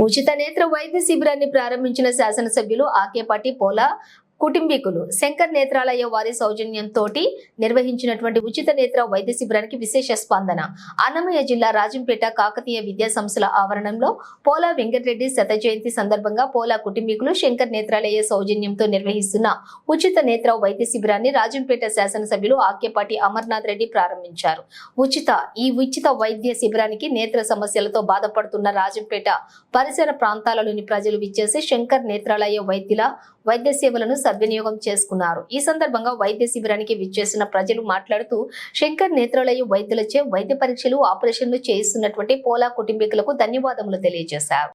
ఉచిత నేత్ర వైద్య శిబిరాన్ని ప్రారంభించిన శాసనసభ్యులు ఆకేపాటి పోలా కుటుంబీకులు. శంకర్ నేత్రాలయ వారి సౌజన్యంతో నిర్వహించినటువంటి ఉచిత నేత్ర వైద్య శిబిరానికి విశేష స్పందన. అన్నమయ్య జిల్లా రాజంపేట కాకతీయ విద్యా సంస్థల ఆవరణంలో పోలా వెంకటరెడ్డి శత జయంతి సందర్భంగా పోలా కుటుంబీకులు శంకర్ నేత్రాలయ సౌజన్యంతో నిర్వహిస్తున్న ఉచిత నేత్ర వైద్య శిబిరాన్ని రాజంపేట శాసనసభ్యులు ఆక్యపాటి అమర్నాథ్ రెడ్డి ప్రారంభించారు. ఉచిత ఈ ఉచిత వైద్య శిబిరానికి నేత్ర సమస్యలతో బాధపడుతున్న రాజంపేట పరిసర ప్రాంతాలలోని ప్రజలు విచ్చేసి శంకర్ నేత్రాలయ వైద్యుల వైద్య సేవలను సద్వినియోగం చేసుకున్నారు. ఈ సందర్భంగా వైద్య శిబిరానికి విచ్చేసిన ప్రజలు మాట్లాడుతూ శంకర్ నేత్రాలయ వైద్యులచే వైద్య పరీక్షలు ఆపరేషన్లు చేయిస్తున్నటువంటి పోలా కుటుంబీకులకు ధన్యవాదములు తెలియజేశారు.